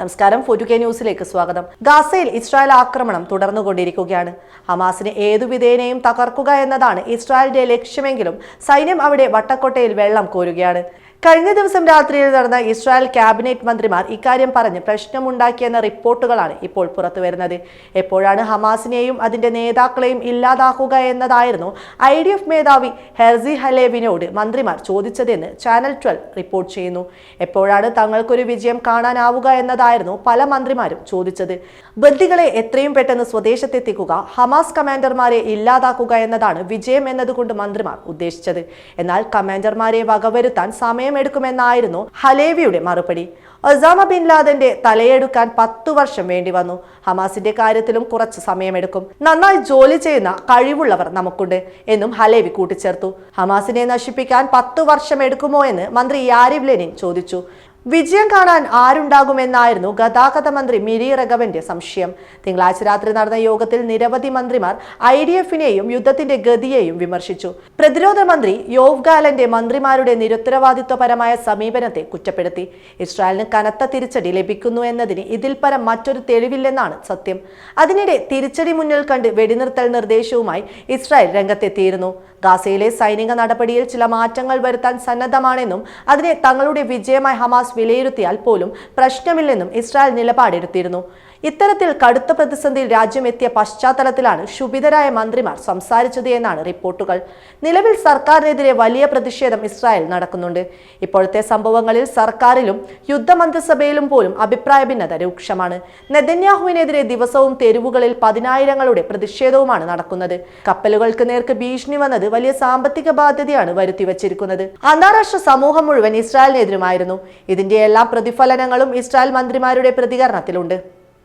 നമസ്കാരം ഫോർട്ടു കെ ന്യൂസിലേക്ക് സ്വാഗതം. ഗാസയിൽ ഇസ്രായേൽ ആക്രമണം തുടർന്നുകൊണ്ടിരിക്കുകയാണ്. ഹമാസിനെ ഏതു വിധേനയും തകർക്കുക എന്നതാണ് ഇസ്രായേലിന്റെ ലക്ഷ്യമെങ്കിലും സൈന്യം അവിടെ വട്ടക്കൊട്ടയിൽ വെള്ളം കോരുകയാണ്. കഴിഞ്ഞ ദിവസം രാത്രിയിൽ നടന്ന ഇസ്രായേൽ ക്യാബിനറ്റ് മന്ത്രിമാർ ഇക്കാര്യം പറഞ്ഞ് പ്രശ്നമുണ്ടാക്കിയെന്ന റിപ്പോർട്ടുകളാണ് ഇപ്പോൾ പുറത്തുവരുന്നത് എപ്പോഴാണ് ഹമാസിനെയും അതിന്റെ നേതാക്കളെയും ഇല്ലാതാക്കുക എന്നതായിരുന്നു ഐ ഡി എഫ് മേധാവി ഹെർസി ഹലേവിനോട് മന്ത്രിമാർ ചോദിച്ചതെന്ന് ചാനൽ ട്വൽവ് റിപ്പോർട്ട് ചെയ്യുന്നു. എപ്പോഴാണ് തങ്ങൾക്കൊരു വിജയം കാണാനാവുക എന്നതായിരുന്നു പല മന്ത്രിമാരും ചോദിച്ചത്. ബന്ദികളെ എത്രയും പെട്ടെന്ന് സ്വദേശത്തെത്തിക്കുക ഹമാസ് കമാൻഡർമാരെ ഇല്ലാതാക്കുക എന്നതാണ് വിജയം എന്നതുകൊണ്ട് മന്ത്രിമാർ ഉദ്ദേശിച്ചത്. എന്നാൽ കമാൻഡർമാരെ വകവരുത്താൻ സമയമെടുക്കുമെന്നായിരുന്നു ഹലേവിയുടെ മറുപടി. ഒസാമ ബിൻ ലാദന്റെ തലയെടുക്കാൻ പത്തു വർഷം വേണ്ടി വന്നു ഹമാസിന്റെ കാര്യത്തിലും കുറച്ച് സമയമെടുക്കും. നന്നായി ജോലി ചെയ്യുന്ന കഴിവുള്ളവർ നമുക്കുണ്ട് എന്നും ഹലേവി കൂട്ടിച്ചേർത്തു. ഹമാസിനെ നശിപ്പിക്കാൻ പത്തു വർഷം എടുക്കുമോ എന്ന് മന്ത്രി യാരിവ് ലെനിൻ ചോദിച്ചു. വിജയം കാണാൻ ആരുണ്ടാകുമെന്നായിരുന്നു ഗതാഗത മന്ത്രി മിരി റഗവന്റെ സംശയം. തിങ്കളാഴ്ച രാത്രി നടന്ന യോഗത്തിൽ നിരവധി മന്ത്രിമാർ ഐ ഡി എഫിനെയും യുദ്ധത്തിന്റെ ഗതിയെയും വിമർശിച്ചു. പ്രതിരോധ മന്ത്രി യോവ് ഗാലന്റെ മന്ത്രിമാരുടെ നിരുത്തരവാദിത്വപരമായ സമീപനത്തെ കുറ്റപ്പെടുത്തി. ഇസ്രായേലിന് കനത്ത തിരിച്ചടി ലഭിക്കുന്നു എന്നതിന് ഇതിൽ പരം മറ്റൊരു തെളിവില്ലെന്നാണ് സത്യം. അതിനിടെ തിരിച്ചടി മുന്നിൽ കണ്ട് വെടിനിർത്തൽ നിർദ്ദേശവുമായി ഇസ്രായേൽ രംഗത്തെത്തിയിരുന്നു. ഗാസയിലെ സൈനിക നടപടിയിൽ ചില മാറ്റങ്ങൾ വരുത്താൻ സന്നദ്ധമാണെന്നും അതിനെ തങ്ങളുടെ വിജയമായി ഹമാസ് വിലയിരുത്തിയാൽ പോലും പ്രശ്നമില്ലെന്നും ഇസ്രായേൽ നിലപാടെടുത്തിരുന്നു. ഇത്തരത്തിൽ കടുത്ത പ്രതിസന്ധിയിൽ രാജ്യമെത്തിയ പശ്ചാത്തലത്തിലാണ് ക്ഷുഭിതരായ മന്ത്രിമാർ സംസാരിച്ചത് എന്നാണ് റിപ്പോർട്ടുകൾ. നിലവിൽ സർക്കാരിനെതിരെ വലിയ പ്രതിഷേധം ഇസ്രായേൽ നടക്കുന്നുണ്ട്. ഇപ്പോഴത്തെ സംഭവങ്ങളിൽ സർക്കാരിലും യുദ്ധമന്ത്രിസഭയിലും പോലും അഭിപ്രായ ഭിന്നത രൂക്ഷമാണ്. നെതന്യാഹുവിനെതിരെ ദിവസവും തെരുവുകളിൽ പതിനായിരങ്ങളുടെ പ്രതിഷേധവുമാണ് നടക്കുന്നത്. കപ്പലുകൾക്ക് നേർക്ക് ഭീഷണി വന്നത് വലിയ സാമ്പത്തിക ബാധ്യതയാണ് വരുത്തിവച്ചിരിക്കുന്നത് അന്താരാഷ്ട്ര സമൂഹം മുഴുവൻ ഇസ്രായേലിനെതിരുമായിരുന്നു. ഇതിന്റെ എല്ലാ പ്രതിഫലനങ്ങളും ഇസ്രായേൽ മന്ത്രിമാരുടെ പ്രതികരണത്തിലുണ്ട്.